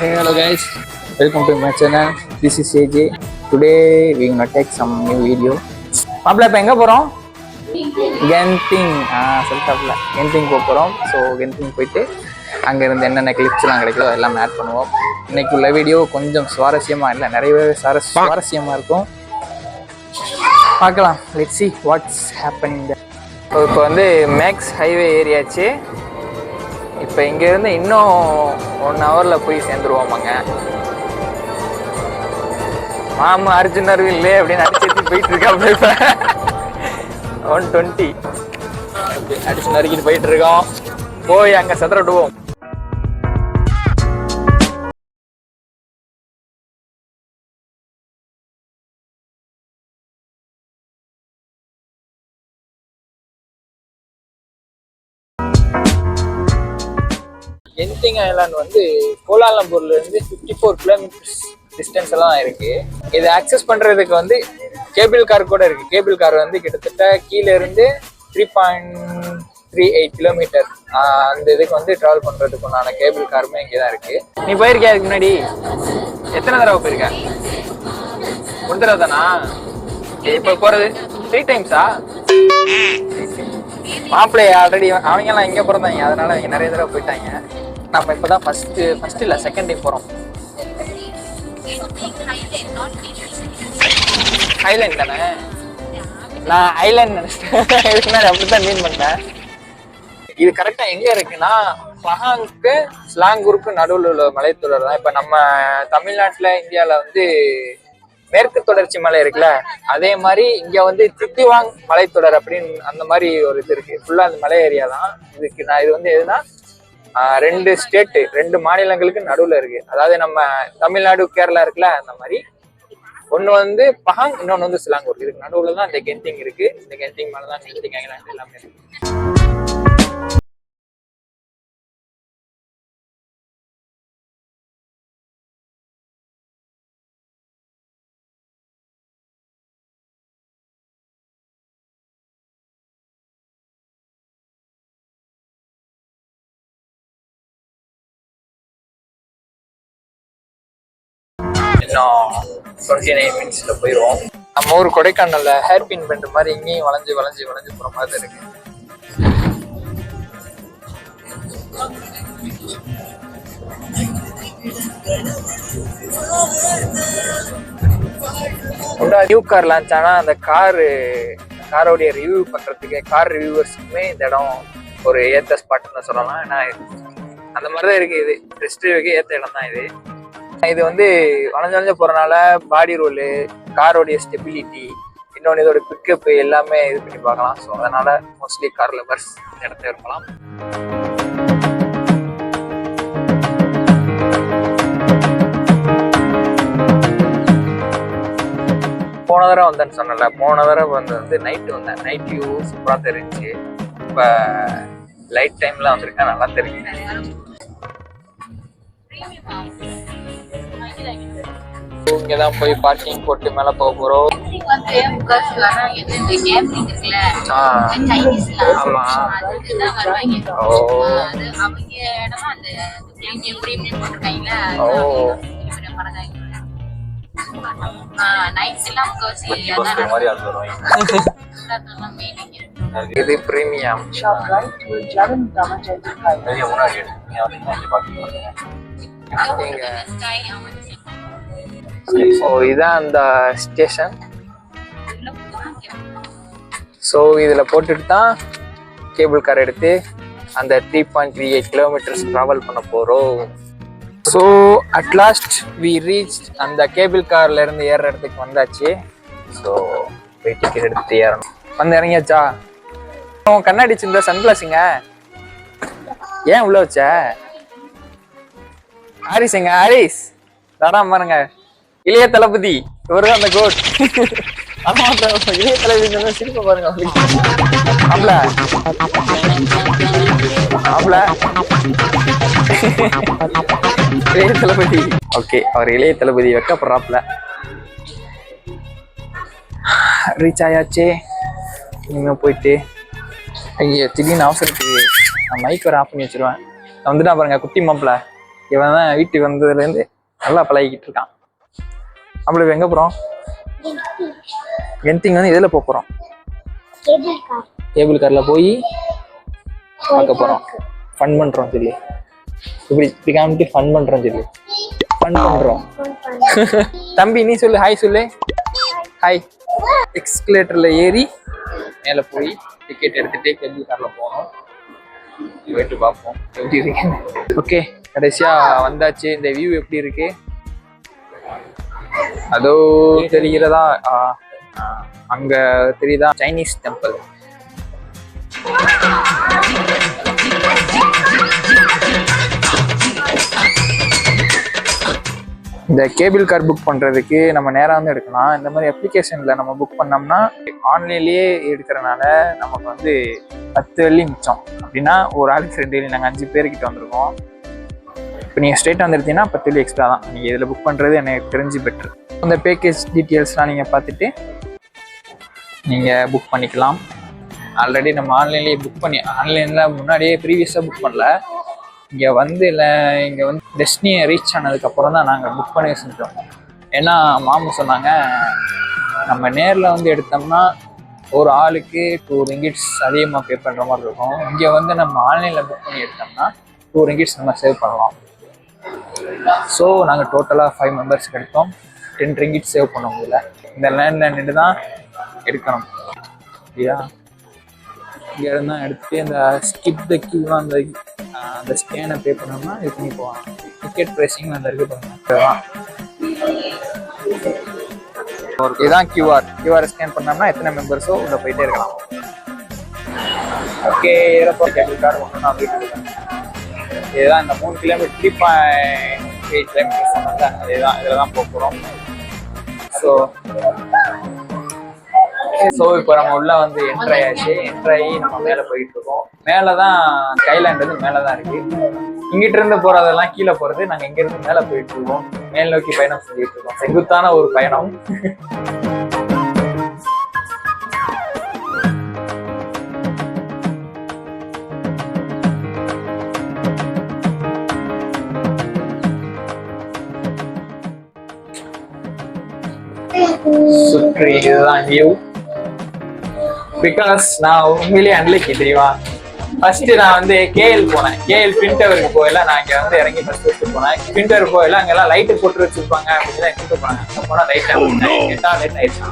Hello guys. Welcome to my channel. This is AJ. Today we gonna take some new video. மாப்பிள்ள இப்போ எங்கே போகிறோம் Genting ஆ சொல்லிட்டாப்ல Genting போக போகிறோம் ஸோ கென்டிங் போயிட்டு அங்கே இருந்து என்னென்ன கிளிப்ஸ்லாம் கிடைக்குதோ எல்லாம் ஆட் பண்ணுவோம். இன்னைக்கு உள்ள வீடியோ கொஞ்சம் சுவாரஸ்யமாக இல்லை நிறையவே சுவார சுவாரஸ்யமாக இருக்கும். பார்க்கலாம். லெட் சி வாட்ஸ் ஹேப்பனிங் இப்போ வந்து மேக்ஸ் ஹைவே ஏரியாச்சு இப்போ இங்கேருந்து இன்னும் ஒன் ஹவரில் போய் சேர்ந்துருவோமாங்க. மாமா அர்ஜுன் அருவில்லே அப்படின்னு அடிச்சு போயிட்டு இருக்காப்ல இப்போ. ஒன் டுவெண்ட்டி அடிச்சு நறுக்கிட்டு போயிட்டு இருக்கோம் போய் அங்கே செதறடுவோம் விடுவோம் ஐலாண்ட் வந்து கோலாலம்பூர்ல இருந்து ஃபிஃப்டி ஃபோர் கிலோமீட்டர்ஸ் டிஸ்டன்ஸ் எல்லாம் இருக்கு. இதை அக்சஸ் பண்றதுக்கு வந்து கேபிள் கார் கூட இருக்கு. கேபிள் கார் வந்து கிட்டத்தட்ட கீழே இருந்து three point three eight kilometre அந்த இதுக்கு வந்து டிராவல் பண்றதுக்கு உண்டான கேபிள் காருமே இங்கே தான் இருக்கு. நீ போயிருக்கியா அதுக்கு முன்னாடி? எத்தனை தடவை போயிருக்க? ஒரு தடவை தானா? இப்போ போறது த்ரீ டைம்ஸா மாப்பிள்ளை ஆல்ரெடி அவங்க எல்லாம் இங்கே பிறந்தாங்க. அதனால அவங்க நிறைய தடவை போயிட்டாங்க. நம்ம இப்போ தான் ஃபஸ்ட்டு ஃபஸ்ட்டு இல்லை செகண்ட் டே போகிறோம் ஐலேண்ட் தானே? நான் ஐலேண்ட் நினைச்சிட்டேன். இதுக்கு அப்படி தான் மீன் பண்ணேன். இது கரெக்டாக எங்கே இருக்குன்னா பஹாங்க்கு ஸ்லாங்கூருக்கு நடுவில் உள்ள மலைத்தொடர் தான். இப்போ நம்ம தமிழ்நாட்டில் இந்தியாவில் வந்து மேற்கு தொடர்ச்சி மலை இருக்குல்ல அதே மாதிரி இங்க வந்து தித்திவாங் மலைத்தொடர் அப்படின்னு அந்த மாதிரி ஒரு இது இருக்கு. ஃபுல்லா அந்த மலை ஏரியா தான். இதுக்கு நான் இது வந்து எதுனா ரெண்டு ஸ்டேட்டு ரெண்டு மாநிலங்களுக்கு நடுவுல இருக்கு. அதாவது நம்ம தமிழ்நாடு கேரளா இருக்குல்ல அந்த மாதிரி. ஒன்று வந்து பஹாங் இன்னொன்னு வந்து சிலாங்கூர். இதுக்கு நடுவுல தான் இந்த கெந்திங் இருக்கு. இந்த கெந்திங் மேலே தான் கெந்திங் எல்லாமே இருக்கு. டுவெண்ட்டி நைன் மினிட்ஸில் போயிடுவோம் நம்ம ஊர் கொடைக்கானலில் ஹேர் பின் பண்ற மாதிரி இங்கேயும் வளைஞ்சு வளைஞ்சு வளைஞ்சு போகிற மாதிரி தான் இருக்கு நியூ கார் லான்ச் ஆனால் அந்த காரு காரோடைய ரிவ்யூ பண்ணுறதுக்கே கார் ரிவ்யூவர்ஸுக்குமே இந்த இடம் ஒரு ஏத்த ஸ்பாட்னு சொல்லலாம். ஏன்னா அந்த மாதிரி தான் இருக்குது இது. டெஸ்ட் ரிவ்யூக்கு ஏற்ற இடம் தான் இது. இது வந்து வளைஞ்சு வளைஞ்சு போறனால பாடி ரோலு காரோடைய ஸ்டெபிலிட்டி இன்னொன்று இதோட பிக்கப் எல்லாமே இது பண்ணி பார்க்கலாம். ஸோ அதனால மோஸ்ட்லி கார் லவர்ஸ் இந்த இடத்துல இருக்கலாம் போன தடவை வந்தேன்னு சொன்னல போன தடவை வந்து வந்து நைட்டு வந்தேன். நைட் வியூ சூப்பராக தெரிஞ்சு. இப்போ லைட் டைமில் வந்திருக்கேன் நல்லா தெரிஞ்சு இங்கே தான் போய் பார்க்கிங் போட்டு மேலே போக போகிறோம் இது பிரீமியம் Sharp ஸோ இதான் அந்த ஸ்டேஷன் ஸோ இதில் போட்டுட்டு தான் கேபிள் கார் எடுத்து அந்த three point three eight kilometres travel பண்ண போகிறோம் so at last we reach அந்த கேபிள் கார்ல இருந்து ஏறுற இடத்துக்கு வந்தாச்சு. ஸோ போய் டிக்கெட் எடுத்து ஏறணும். வந்து இறங்கியாச்சா? உன் கண்ணாடி சிந்த சன்கிளாஸுங்க ஏன் உள்ள வச்ச? ஹாரிஸுங்க ஹாரிஸ். தாடா பாருங்க இளைய தளபதி இவரு தான் அந்த கோட் ஆமா இளைய தளபதி சிரிப்ப பாருங்க ஆம்பள ஆம்பள இளைய தளபதி. ஓகே அவர் இளைய தளபதி வெக்கப்படுறாப்ல ரீச் ஆயாச்சே. இனிமே போயிட்டு ஐயோ திடீர்னு அவசரத்துக்கு நான் மைக் வர ஆஃப் பண்ணி வச்சிருவேன். வந்துட்டா பாருங்க குட்டி மாப்பிள்ள இவன் தான் வீட்டுக்கு வந்ததுலேருந்து நல்லா பழகிக்கிட்டு இருக்கான். நம்மளுக்கு எங்கே போகிறோம் கென்திங் வந்து எதில் போக போகிறோம் கேபிள் காரில் போய் பார்க்க போகிறோம் ஃபன் பண்ணுறோம் சொல்லி. இப்படி இப்படி காமிட்டு ஃபன் பண்ணுறோம் சொல்லி. ஃபன் பண்ணுறோம் தம்பி நீ சொல்லு ஹாய் சொல்லு. ஹாய் எக்ஸ்கலேட்டரில் ஏறி மேலே போய் டிக்கெட் எடுத்துட்டு கேபிள் காரில் போகணும் போயிட்டு பார்ப்போம். எப்படி இருக்கு? ஓகே கடைசியா வந்தாச்சு. இந்த வியூ எப்படி இருக்கு? அதோ தெரிகிறதா? அங்க தெரியுதா? சைனீஸ் டெம்பிள் இந்த கேபிள் கார் புக் பண்ணுறதுக்கு நம்ம நேராக வந்து எடுக்கலாம். இந்த மாதிரி அப்ளிகேஷனில் நம்ம புக் பண்ணோம்னா ஆன்லைன்லேயே எடுக்கிறனால நமக்கு வந்து பத்து வெள்ளி மிச்சம். அப்படின்னா ஒரு ஆளுக்கு ரெண்டு வெள்ளி. நாங்கள் அஞ்சு பேர்கிட்ட வந்திருக்கோம். இப்போ நீங்கள் ஸ்ட்ரெயிட் வந்துருந்தீங்கன்னா பத்து வழி எக்ஸ்ட்ரா தான். நீங்கள் இதில் புக் பண்ணுறது எனக்கு தெரிஞ்சு பெட்ரு அந்த பேக்கேஜ் டீட்டெயில்ஸ்லாம் நீங்கள் பார்த்துட்டு நீங்கள் புக் பண்ணிக்கலாம். ஆல்ரெடி நம்ம ஆன்லைன்லேயே புக் பண்ணி ஆன்லைனில் முன்னாடியே ப்ரீவியஸாக புக் பண்ணல. இங்கே வந்து இல்லை இங்கே வந்து டெஸ்டினியை ரீச் ஆனதுக்கப்புறம் தான் நாங்கள் புக் பண்ணி செஞ்சோம். ஏன்னா மாமு சொன்னாங்க நம்ம நேரில் வந்து எடுத்தோம்னா ஒரு ஆளுக்கு டூ ரிங்கிட்ஸ் அதிகமாக பே பண்ணுற மாதிரி இருக்கும். இங்கே வந்து நம்ம ஆன்லைனில் புக் பண்ணி எடுத்தோம்னா டூ ரிங்கிட்ஸ் நம்ம சேவ் பண்ணலாம். ஸோ நாங்கள் டோட்டலாக ஃபைவ் மெம்பர்ஸ்க்கு எடுத்தோம். டென் ரிங்கிட் சேவ் பண்ண முடியல இந்த லேண்டில் நின்று தான் எடுக்கணும். இல்லையா இங்கே இருந்தா எடுத்துட்டு அந்த ஸ்கிப் த கியூலாம் அந்த அந்த ஸ்கேனை பே பண்ணோம்னா இது பண்ணி போகலாம். டிக்கெட் ப்ரைஸிங் அந்த இருக்கு பாருங்க இதுதான். கியூஆர் கியூஆர் ஸ்கேன் பண்ணோம்னா எத்தனை மெம்பர்ஸோ உள்ள போயிட்டே இருக்கலாம். ஓகே ஏறப்போ கேபிள் கார்டு ஒன்று நான் போயிட்டு இருக்கேன் இதுதான் இந்த மூணு kilometre three point eight kilometre சொன்னாங்க இதுதான் இதில் தான் போக போகிறோம் ஸோ ஸோ இப்போ நம்ம உள்ள வந்து என்ட்ரு ஆயாச்சு என்ட்ரு ஆகி நம்ம மேலே போயிட்டு இருக்கோம். மேலே தான் கைலாண்ட் வந்து மேலே தான் இருக்கு. இங்கிட்ட இருந்து போறதெல்லாம் கீழே போறது. நாங்கள் இங்கிருந்து மேலே போயிட்டு இருக்கோம். மேல் நோக்கி பயணம் செஞ்சுட்டு இருக்கோம். செங்குத்தான ஒரு பயணம். சுற்றி இதுதான் வியூ பிகாஸ் நான் உண்மையிலேயே அன்லைக்கி தெரியுமா? ஃபர்ஸ்ட் நான் வந்து கேஎல் போனேன். கேஎல் பிரிண்டவருக்கு போயில நான் இங்க வந்து இறங்கி ஃபர்ஸ்ட் ஃபர்ஸ்ட் போனேன். பிரிண்டவர் போயில அங்கெல்லாம் லைட்டு போட்டு வச்சிருப்பாங்க அப்படின்னு தான் கூட்டு போனாங்க அங்க போனா லைட் கேட்டா லைட் ஆயிடுச்சு.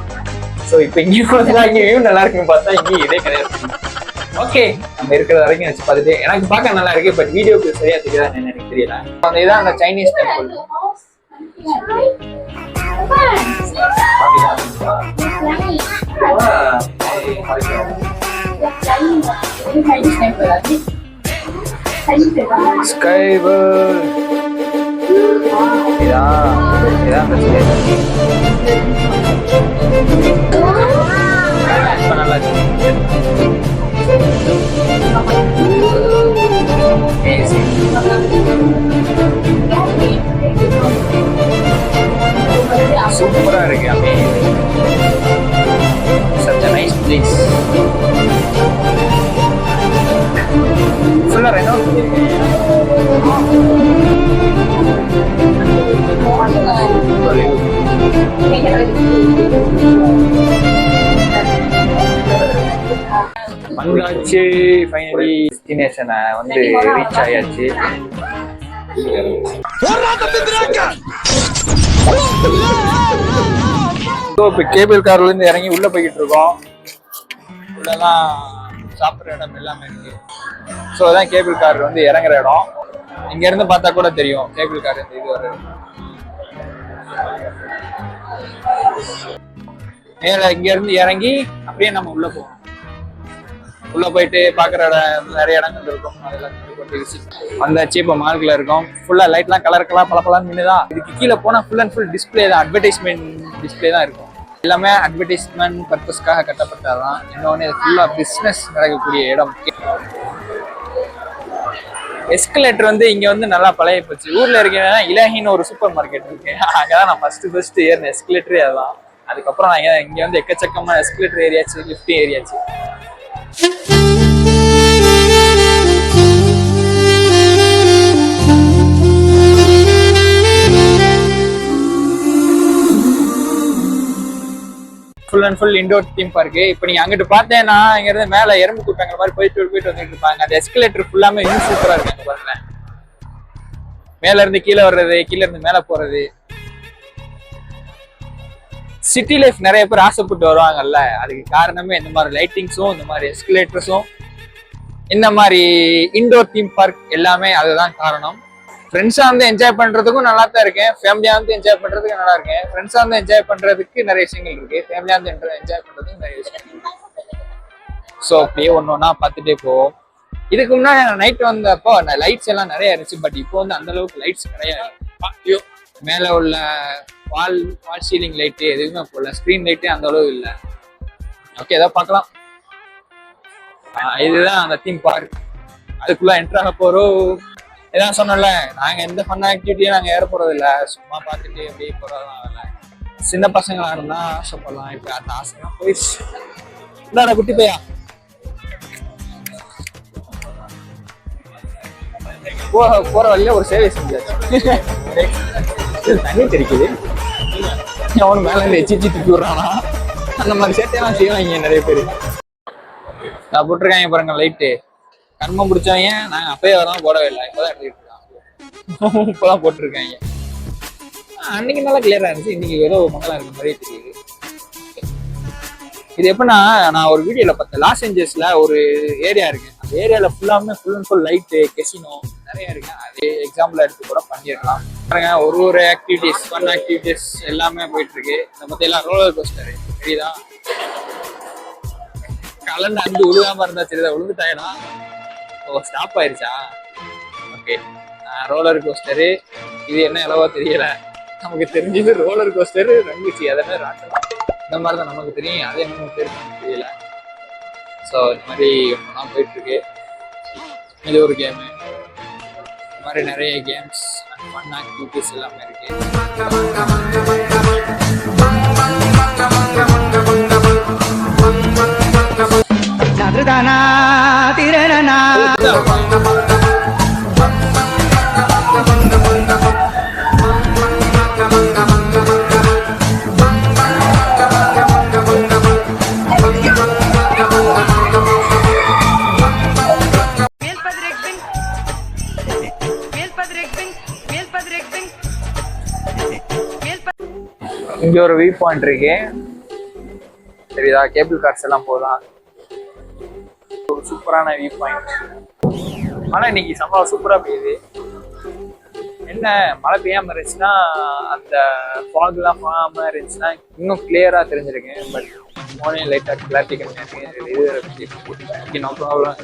ஸோ இப்போ இங்கே வந்து இங்கே வியூ நல்லா இருக்குன்னு பார்த்தா இங்கேயும் இதே கிடையாது ஓகே நம்ம இருக்கிற வரைக்கும் வச்சு பார்த்துட்டு எனக்கு பார்க்க நல்லா இருக்கு பட் வீடியோக்கு சரியா தெரியாதுன்னு எனக்கு தெரியல. அந்த இதான் அந்த சைனீஸ் டெம்பிள் ஸ்கைவர் இதான் இதான் அந்த இப்ப நல்லா இருக்கு Amazing. சூப்பரா இருக்கு amazing. such a nice place ஃபுல்லா ரெனோவேட் வந்தாச்சு ஃபைனலி டெஸ்டினேஷனை வந்து ரீச் ஆயாச்சு இப்போ கேபிள் கார்லேருந்து இறங்கி உள்ளே போய்கிட்டு இருக்கோம். உள்ளெல்லாம் சாப்பிட்ற இடம் எல்லாமே இருக்கு. ஸோ அதான் கேபிள் கார் வந்து இறங்குற இடம். இங்கேருந்து பார்த்தா கூட தெரியும் கேபிள் கார் இந்த இது ஒரு மேல இங்கேருந்து இறங்கி அப்படியே நம்ம உள்ளே போவோம். உள்ளே போயிட்டு பார்க்குற இடம் நிறைய இடங்கள் இருக்கும். அதெல்லாம் அந்த visit. வந்தாச்சு. இப்போ மார்க்ல இருக்கும். ஃபுல்லாக லைட்லாம் கலர் கலர் பல பலன்னு தான் இதுக்கு கீழே போனால் ஃபுல் அண்ட் ஃபுல் டிஸ்பிளே தான் அட்வர்டைஸ்மெண்ட் டிஸ்பிளே தான் இருக்கும். எல்லாமே அட்வர்டைஸ்மெண்ட் பர்பஸ்க்காக கட்டப்பட்டதான் இன்னொன்று இது ஃபுல்லாக பிஸ்னஸ் நடக்கக்கூடிய இடம். எஸ்கலேட்டர் வந்து இங்கே வந்து நல்லா பழைய போச்சு. ஊரில் இருக்கேன்னா இலகின்னு ஒரு சூப்பர் மார்க்கெட் இருக்கு. அங்கதான் நான் ஃபஸ்ட்டு ஃபஸ்ட்டு ஏறின எஸ்கலேட்டரே அதுதான் அதுக்கப்புறம் நான் இங்கே வந்து எக்கச்சக்கமாக எஸ்கலேட்டர் ஏரியாச்சு lift ஏரியாச்சு. Full and full indoor theme park இப்போ நீங்கள் அங்கிட்டு பார்த்தேன்னா இங்கிருந்து மேலே எறும்பு கூட்டங்கிற மாதிரி போயிட்டு போயிட்டு வந்துட்டு இருப்பாங்க. அந்த எஸ்கலேட்டர் ஃபுல்லாமே இன்னும் சூப்பராக இருக்கு அங்கே பாருங்க மேல இருந்து கீழே வர்றது கீழே இருந்து மேல போறது. சிட்டி லைஃப் நிறைய பேர் ஆசைப்பட்டு வருவாங்கல்ல. அதுக்கு காரணமே இந்த மாதிரி லைட்டிங்ஸும் இந்த மாதிரி எஸ்கலேட்டர்ஸும் இந்த மாதிரி இண்டோர் தீம் பார்க் எல்லாமே அதுதான் காரணம். ஃப்ரெண்ட்ஸாக வந்து என்ஜாய் பண்ணுறதுக்கும் நல்லா தான் இருக்கேன் ஃபேமிலியாக வந்து என்ஜாய் பண்ணுறதுக்கு நல்லா இருக்கேன் ஃப்ரெண்ட்ஸாக வந்து என்ஜாய் பண்ணுறதுக்கு நிறைய விஷயங்கள் இருக்குது ஃபேமிலியாக வந்து என்ஜாய் பண்ணுறதுக்கு நிறைய விஷயங்கள் ஸோ அப்படியே ஒன்று ஒன்றா பார்த்துட்டே போவோம். இதுக்கு முன்னாடி நைட் வந்தப்போ லைட்ஸ் எல்லாம் நிறைய இருந்துச்சு. பட் இப்போ வந்து அந்த அளவுக்கு லைட்ஸ் கிடையாது. ஐயோ மேலே உள்ள வால் வால் சீலிங் லைட்டு எதுவுமே போடல. ஸ்க்ரீன் லைட்டே அந்த அளவு இல்லை. ஓகே ஏதோ பார்க்கலாம். இதுதான் அந்த தீம் பார்க் அதுக்குள்ள என்ட்ராக போகிறோம் இதான் சொன்னோம்ல நாங்க எந்த ஃபன் ஆக்டிவிட்டியும் நாங்க ஏற போறது இல்ல சும்மா பார்த்துட்டு அப்படியே போறதுதான் வேலை சின்ன பசங்களா இருந்தா ஆசைப்படலாம் இப்ப அந்த ஆசைலாம் போயிடுச்சு. இந்தாடா குட்டி பையா. போற போற வழியில ஒரு சேவை செஞ்சாச்சு. தண்ணி தெரிக்குது அவனு மேல இருந்து எச்சி எச்சி தூக்கி விடுறானா? அந்த மாதிரி சேட்டையெல்லாம் செய்வாங்க நிறைய பேர். நான் போட்டிருக்காங்க பாருங்க லைட்டு கர்மம் பிடிச்சவங்க நாங்கள் அப்பயே வரலாம் போடவே இல்லை. இப்போதான் எடுத்துக்கிட்டு இருக்கோம் இப்போதான் போட்டிருக்காங்க அன்னைக்கு நல்லா கிளியரா இருந்துச்சு. இன்னைக்கு ஏதோ மங்களா இருக்க மாதிரியே தெரியுது. இது எப்படின்னா நான் ஒரு வீடியோல பார்த்தேன். லாஸ் ஏஞ்சல்ஸ்ல ஒரு ஏரியா இருக்கு. அந்த ஏரியால ஃபுல்லாமே full and full light casino நிறைய இருக்கு. அது எக்ஸாம்பிள் எடுத்து கூட பண்ணிடலாம். பாருங்க ஒரு ஒரு ஆக்டிவிட்டிஸ் ஃபன் ஆக்டிவிட்டிஸ் எல்லாமே போயிட்டு இருக்கு இந்த மத்திய எல்லாம் ரோலர் கோஸ்டர் தெரியுதா? கலந்து உழுகாமல் இருந்தால் இருந்தா சரிதா விழுந்துட்டாயனா ஓ ஸ்டாப் ஆயிருச்சா? ஓகே ரோலர் கோஸ்டரு இது என்ன அளவோ தெரியல. நமக்கு தெரிஞ்சது ரோலர் கோஸ்டரு ரங்குச்சி அதே ராட்டம் இந்த மாதிரி தான் நமக்கு தெரியும். அதே என்ன தெரியும் தெரியல. ஸோ இந்த மாதிரி ஒன்றா போயிட்டுருக்கு. இது ஒரு கேமு இந்த மாதிரி நிறைய கேம்ஸ் அண்ட் ஃபன் ஆக்டிவிட்டிஸ் எல்லாமே இருக்குது நதுதானா திரணனா இங்க ஒரு வியூ பாயிண்ட் இருக்கு. தெரியுதா கேபிள் கார்ஸ் எல்லாம் ஒரு சூப்பரான வியூ பாயிண்ட் மழை இன்னைக்கு செம்ம சூப்பராக பெய்யுது. என்ன மழை பெய்யாம இருந்துச்சுன்னா அந்த ஃபாக்லாம் போகாமல் போகாம இருந்துச்சுன்னா இன்னும் கிளியராக தெரிஞ்சிருக்கேன் பட் மோனே லைட்டாக கிளாரிட்டி கம்மியா இருக்கு. இது நோ ப்ராப்ளம்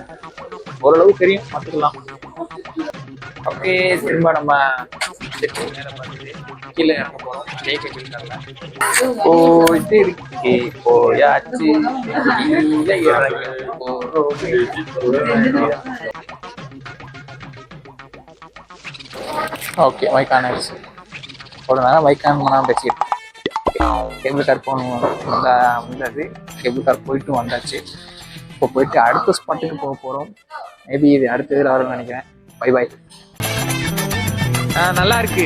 ஓரளவு தெரியும். பார்த்துக்கலாம். அப்படியே திரும்ப நம்ம பார்த்துட்டு கீழே இறங்க கேட்கல போயிட்டு இருக்கு போயாச்சு. கீழே இறங்க போறோம். ஓகே மைக் ஆன் ஆயிடுச்சு. ஒரு நேரம் மைக் ஆன் பண்ணாமல் பேசிக்கிட்டு கேபிள் கார் போகணும் வந்தா வந்தது. கேபிள் கார் போயிட்டு வந்தாச்சு. இப்போ போயிட்டு அடுத்த ஸ்பாட்டுக்கு போக போகிறோம் மேபி இது அடுத்த இதில் வரும்னு நினைக்கிறேன். பை பை நல்லா இருக்கு நல்லா இருக்கு?